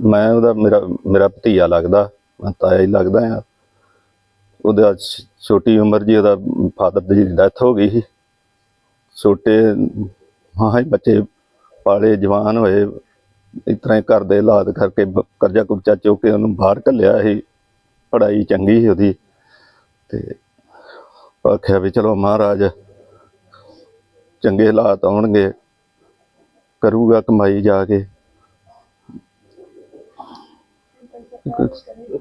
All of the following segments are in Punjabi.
ਮੈਂ ਉਹਦਾ ਮੇਰਾ ਮੇਰਾ ਭਤੀਆ ਲੱਗਦਾ, ਮੈਂ ਤਾਇਆ ਹੀ ਲੱਗਦਾ ਆ ਉਹਦਾ ਛੋਟੀ ਉਮਰ ਜੀ, ਉਹਦਾ ਫਾਦਰ ਦੀ ਡੈਥ ਹੋ ਗਈ ਸੀ। ਛੋਟੇ ਹਾਂ ਹੀ ਬੱਚੇ ਪਾਲੇ, ਜਵਾਨ ਹੋਏ, ਇਸ ਤਰ੍ਹਾਂ ਹੀ ਘਰ ਦੇ ਹਾਲਾਤ ਕਰਕੇ ਕਰਜ਼ਾ ਕੁਰਜ਼ਾ ਚੁੱਕ ਕੇ ਉਹਨੂੰ ਬਾਹਰ ਘੱਲਿਆ ਸੀ। ਪੜ੍ਹਾਈ ਚੰਗੀ ਸੀ ਉਹਦੀ ਤੇ ਆਖਿਆ ਵੀ ਚਲੋ ਮਹਾਰਾਜ, ਚੰਗੇ ਹਾਲਾਤ ਆਉਣਗੇ, ਕਰੂਗਾ ਕਮਾਈ ਜਾ ਕੇ।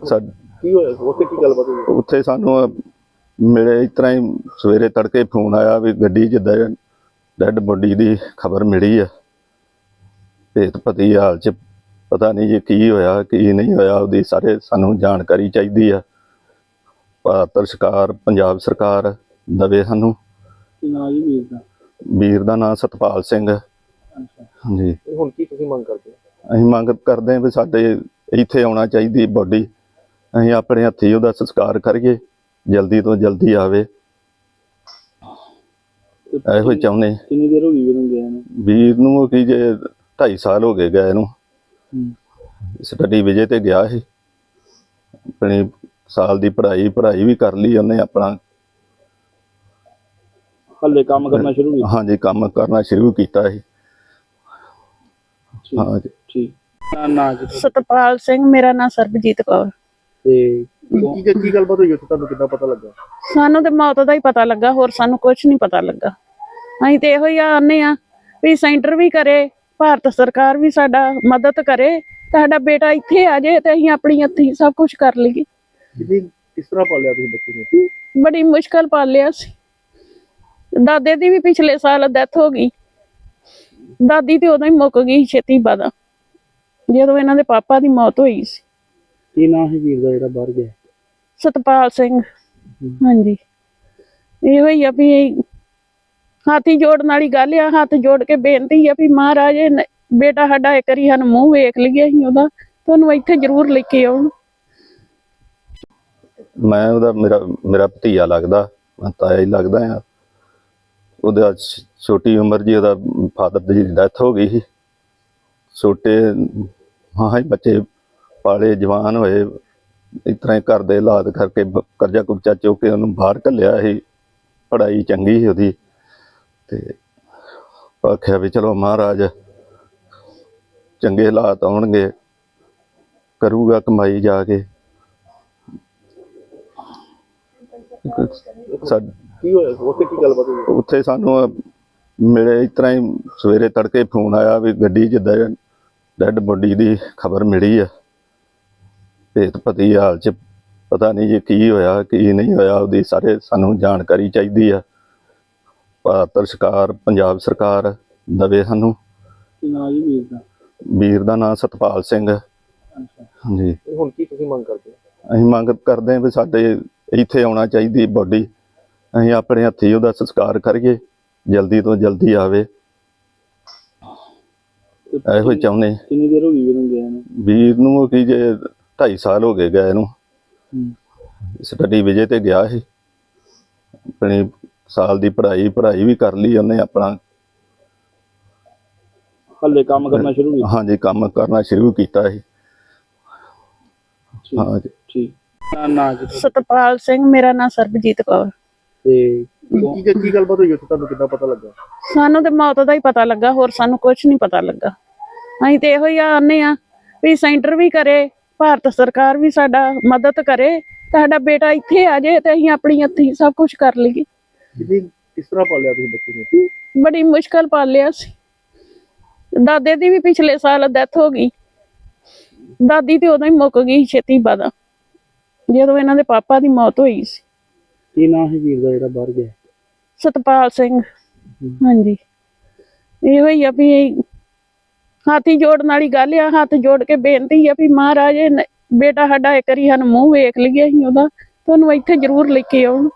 ਸਾ- ਕੀ ਹੋਇਆ? ਉੱਥੇ ਕੀ ਗੱਲਬਾਤ ਹੋਈ? ਉੱਥੇ ਸਾਨੂੰ ਮਿਲੇ ਇਸ ਤਰ੍ਹਾਂ ਹੀ ਸਵੇਰੇ ਤੜਕੇ ਫੋਨ ਆਇਆ ਵੀ ਗੱਡੀ 'ਚ ਡੈਡ ਬੋਡੀ ਦੀ ਖਬਰ ਮਿਲੀ ਆ। ਭੇਤ ਪਤੀ ਹਾਲ 'ਚ ਪਤਾ ਨਹੀਂ ਜੀ ਕੀ ਹੋਇਆ ਕੀ ਨਹੀਂ ਹੋਇਆ ਉਹਦੀ ਸਾਰੇ ਸਾਨੂੰ ਜਾਣਕਾਰੀ ਚਾਹੀਦੀ ਆ। ਭਾਰਤ ਸਰਕਾਰ ਪੰਜਾਬ ਸਰਕਾਰ ਦਵੇ ਸਾਨੂੰ। ਕੀ ਨਾਂ ਜੀ ਵੀਰ ਦਾ? ਵੀਰ ਦਾ ਨਾਮ ਸਤਪਾਲ ਸਿੰਘ। ਹਾਂਜੀ। ਹੁਣ ਕੀ ਤੁਸੀਂ ਮੰਗ ਕਰਦੇ ਹੋ? ਅਸੀਂ ਮੰਗ ਕਰਦੇ ਹਾਂ ਵੀ ਸਾਡੇ ਇੱਥੇ ਆਉਣਾ ਚਾਹੀਦੀ ਬੋਡੀ ਅਸੀਂ ਆਪਣੇ ਹੱਥੀਂ ਉਹਦਾ ਸੰਸਕਾਰ ਕਰੀਏ ਜਲਦੀ ਤੋਂ ਜਲਦੀ ਆਵੇ। ਇਹੋ ਹੀ ਚਾਹੁੰਦੇ ਕਿੰਨੀ ਦੇਰ ਹੋ ਗਈ ਵੀਰ ਨੂੰ ਗਿਆ ਨੂੰ? ਵੀਰ ਨੂੰ ਕੀ ਜੇ 2.5 ਸਾਲ ਹੋ ਗਏ ਗਏ ਨੂੰ। ਸਟੱਡੀ ਵਿਜੇ ਤੇ ਗਿਆ ਸੀ। ਆਪਣੀ ਸਾਲ ਦੀ ਪੜ੍ਹਾਈ ਪੜ੍ਹਾਈ ਵੀ ਕਰ ਲਈ ਉਹਨੇ ਆਪਣਾ। ਹੱਲੇ ਕੰਮ ਕਰਨਾ ਸ਼ੁਰੂ ਕੀਤਾ? ਹਾਂਜੀ ਕੰਮ ਕਰਨਾ ਸ਼ੁਰੂ ਕੀਤਾ ਸੀ। ਹਾਂਜੀ। ਠੀਕ। ਨਾ ਜੀ ਸਤਪਾਲ ਸਿੰਘ ਮੇਰਾ ਨਾਮ ਸਰਬਜੀਤ ਕੌਰ। ਤੇ ਕੀ ਕੀ ਗੱਲਬਾਤ ਹੋਈ ਉੱਥੇ? ਤੁਹਾਨੂੰ ਕਿੱਦਾਂ ਪਤਾ ਲੱਗਾ? ਸਾਨੂੰ ਤੇ ਮੌਤ ਦਾ ਹੀ ਪਤਾ ਲੱਗਾ ਹੋਰ ਸਾਨੂੰ ਕੁਝ ਨਹੀਂ ਪਤਾ ਲੱਗਾ। ਅਸੀਂ ਤੇ ਇਹੋ ਹੀ ਆਨੇ ਆ ਵੀ ਸੈਂਟਰ ਵੀ ਕਰੇ ਭਾਰਤ ਸਰਕਾਰ ਵੀ ਸਾਡਾ ਮਦਦ ਕਰੇ ਸਾਡਾ ਬੇਟਾ ਇੱਥੇ ਆ ਜਾਏ ਤੇ ਅਸੀਂ ਆਪਣੀ ਹੱਥੀਂ ਸਭ ਕੁਝ ਕਰ ਲਈਏ। ਕਿਸ ਤਰ੍ਹਾਂ ਪਾਲਿਆ ਤੁਸੀਂ ਬੱਚੇ ਨੂੰ? ਬੜੀ ਮੁਸ਼ਕਲ ਪਾਲਿਆ ਸੀ। ਦਾਦੇ ਦੀ ਵੀ ਪਿਛਲੇ ਸਾਲ ਡੈਥ ਹੋ ਗਈ। ਦਾਦੀ ਤੇ ਉਦੋਂ ਹੀ ਮੁੱਕ ਗਈ ਛੇਤੀ ਬਾਦਾ। ਜਦੋਂ ਇਹਨਾਂ ਦੇ ਪਾਪਾ ਦੀ ਮੌਤ ਹੋਈ ਸੀ। ਕੀ ਨਾਂ ਹੈ ਵੀਰ ਦਾ ਜਿਹੜਾ ਬਾਹਰ ਗਿਆ? ਸਤਪਾਲ ਸਿੰਘ। ਹਾਂਜੀ। ਇਹੋ ਹੀ ਆ ਵੀ ਹਾਥੀ ਜੋੜਨ ਵਾਲੀ ਗੱਲ ਆ ਹੱਥ ਜੋੜ ਕੇ ਬੇਨਤੀ ਆ ਵੀ ਮਹਾਰਾਜ ਬੇਟਾ ਸਾਡਾ ਇੱਕ ਵਾਰੀ ਸਾਨੂੰ ਮੂੰਹ ਵੇਖ ਲਈਏ ਅਸੀਂ ਉਹਦਾ ਤੁਹਾਨੂੰ ਇੱਥੇ ਜ਼ਰੂਰ ਲੈ ਕੇ ਆਉਣ। ਮੈਂ ਉਹਦਾ ਮੇਰਾ ਮੇਰਾ ਭਤੀਆ ਲੱਗਦਾ ਮੈਂ ਤਾਇਆ ਹੀ ਲੱਗਦਾ ਆ ਉਹਦਾ ਛੋਟੀ ਉਮਰ ਜੀ ਉਹਦਾ ਫਾਦਰ ਦੀ ਡੈਥ ਹੋ ਗਈ ਸੀ। ਛੋਟੇ ਹਾਂ ਹੀ ਬੱਚੇ ਪਾਲੇ ਜਵਾਨ ਹੋਏ ਇਸ ਤਰ੍ਹਾਂ ਹੀ ਘਰ ਦੇ ਹਾਲਾਤ ਕਰਕੇ ਬ- ਕਰਜ਼ਾ ਕੁਰਜ਼ਾ ਚੁੱਕ ਕੇ ਉਹਨੂੰ ਬਾਹਰ ਘੱਲਿਆ ਸੀ ਪੜ੍ਹਾਈ ਚੰਗੀ ਸੀ ਉਹਦੀ ਤੇ ਆਖਿਆ ਵੀ ਚਲੋ ਮਹਾਰਾਜ ਚੰਗੇ ਹਾਲਾਤ ਆਉਣਗੇ ਕਰੂਗਾ ਕਮਾਈ ਜਾ ਕੇ। ਸਾ- ਕੀ ਹੋਇਆ? ਉੱਥੇ ਕੀ ਗੱਲਬਾਤ ਹੋਈ? ਉੱਥੇ ਸਾਨੂੰ ਮਿਲੇ ਇਸ ਤਰ੍ਹਾਂ ਹੀ ਸਵੇਰੇ ਤੜਕੇ ਫੋਨ ਆਇਆ ਵੀ ਗੱਡੀ 'ਚ ਡੈਡ ਬੋਡੀ ਦੀ ਖਬਰ ਮਿਲੀ ਆ। ਭੇਤ ਪਤੀ ਹਾਲ 'ਚ ਪਤਾ ਨਹੀਂ ਜੀ ਕੀ ਹੋਇਆ ਕੀ ਨਹੀਂ ਹੋਇਆ ਉਹਦੀ ਸਾਰੇ ਸਾਨੂੰ ਜਾਣਕਾਰੀ ਚਾਹੀਦੀ ਆ। ਭਾਰਤ ਸਰਕਾਰ ਪੰਜਾਬ ਸਰਕਾਰ ਦਵੇ ਸਾਨੂੰ। ਕੀ ਨਾਂ ਜੀ ਵੀਰ ਦਾ? ਵੀਰ ਦਾ ਨਾਮ ਸਤਪਾਲ ਸਿੰਘ। ਅੱਛਾ। ਹਾਂਜੀ। ਤੇ ਹੁਣ ਕੀ ਤੁਸੀਂ ਮੰਗ ਕਰਦੇ ਹੋ? ਅਸੀਂ ਮੰਗ ਕਰਦੇ ਹਾਂ ਵੀ ਸਾਡੇ ਇੱਥੇ ਆਉਣਾ ਚਾਹੀਦੀ ਬੋਡੀ। ਅਸੀਂ ਆਪਣੇ ਹੱਥੀਂ ਉਹਦਾ ਸੰਸਕਾਰ ਕਰੀਏ ਜਲਦੀ ਤੋਂ ਜਲਦੀ ਆਵੇ। ਇਹੋ ਹੀ ਚਾਹੁੰਦੇ ਕਿੰਨੀ ਦੇਰ ਹੋ ਗਈ ਵੀਰ ਨੂੰ ਗਿਆ ਨੂੰ? ਵੀਰ ਨੂੰ ਕੀ ਜੇ 2.5 ਸਾਲ ਹੋ ਗਏ ਗਏ ਨੂੰ। ਸਟੱਡੀ ਵਿਜੇ ਤੇ ਗਿਆ ਸੀ। ਆਪਣੀ ਸਾਲ ਦੀ ਪੜ੍ਹਾਈ ਪੜ੍ਹਾਈ ਵੀ ਕਰ ਲਈ ਉਹਨੇ ਆਪਣਾ। ਹੱਲੇ ਕੰਮ ਕਰਨਾ ਸ਼ੁਰੂ ਕੀਤਾ? ਹਾਂਜੀ ਕੰਮ ਕਰਨਾ ਸ਼ੁਰੂ ਕੀਤਾ ਸੀ। ਹਾਂਜੀ ਠੀਕ। ਨਾ ਨਾ ਜੀ ਸਤਪਾਲ ਸਿੰਘ ਮੇਰਾ ਨਾਮ ਸਰਬਜੀਤ ਕੌਰ। ਤੇ ਕੀ ਕੀ ਗੱਲਬਾਤ ਹੋਈ ਉੱਥੇ? ਤੁਹਾਨੂੰ ਕਿੱਦਾਂ ਪਤਾ ਲੱਗਾ? ਸਾਨੂੰ ਤੇ ਮੌਤ ਦਾ ਹੀ ਪਤਾ ਲੱਗਾ ਹੋਰ ਸਾਨੂੰ ਕੁਝ ਨਹੀਂ ਪਤਾ ਲੱਗਾ। ਅਸੀਂ ਤੇ ਇਹੋ ਹੀ ਆਨੇ ਆ ਵੀ ਸੈਂਟਰ ਵੀ ਕਰੇ ਭਾਰਤ ਸਰਕਾਰ ਵੀ ਸਾਡਾ ਮਦਦ ਕਰੇ ਸਾਡਾ ਬੇਟਾ ਇੱਥੇ ਆ ਜਾਏ ਤੇ ਅਸੀਂ ਆਪਣੀ ਹੱਥੀਂ ਸਭ ਕੁਝ ਕਰ ਲਈਏ। ਕਿਸ ਤਰ੍ਹਾਂ ਪਾਲਿਆ ਤੁਸੀਂ ਬੱਚੇ ਨੂੰ? ਬੜੀ ਮੁਸ਼ਕਲ ਪਾਲਿਆ ਸੀ। ਦਾਦੇ ਦੀ ਵੀ ਪਿਛਲੇ ਸਾਲ ਡੈਥ ਹੋ ਗਈ। ਦਾਦੀ ਤੇ ਉਦੋਂ ਹੀ ਮੁੱਕ ਗਈ ਛੇਤੀ ਬਾਦਾ। ਜਦੋਂ ਇਹਨਾਂ ਦੇ ਪਾਪਾ ਦੀ ਮੌਤ ਹੋਈ ਸੀ। ਕੀ ਨਾਂ ਹੈ ਵੀਰ ਦਾ ਜਿਹੜਾ ਬਾਹਰ ਗਿਆ? ਸਤਪਾਲ ਸਿੰਘ। ਹਾਂਜੀ। ਇਹੋ ਹੀ ਆ ਵੀ ਹਾਥੀ ਜੋੜਨ ਵਾਲੀ ਗੱਲ ਆ, ਹੱਥ ਜੋੜ ਕੇ ਬੇਨਤੀ ਆ ਵੀ ਮਹਾਰਾਜ ਬੇਟਾ ਸਾਡਾ ਇੱਕ ਵਾਰੀ ਸਾਨੂੰ ਮੂੰਹ ਵੇਖ ਲਈਏ ਅਸੀਂ ਉਹਦਾ, ਤੁਹਾਨੂੰ ਇੱਥੇ ਜ਼ਰੂਰ ਲੈ ਕੇ ਆਉਣ।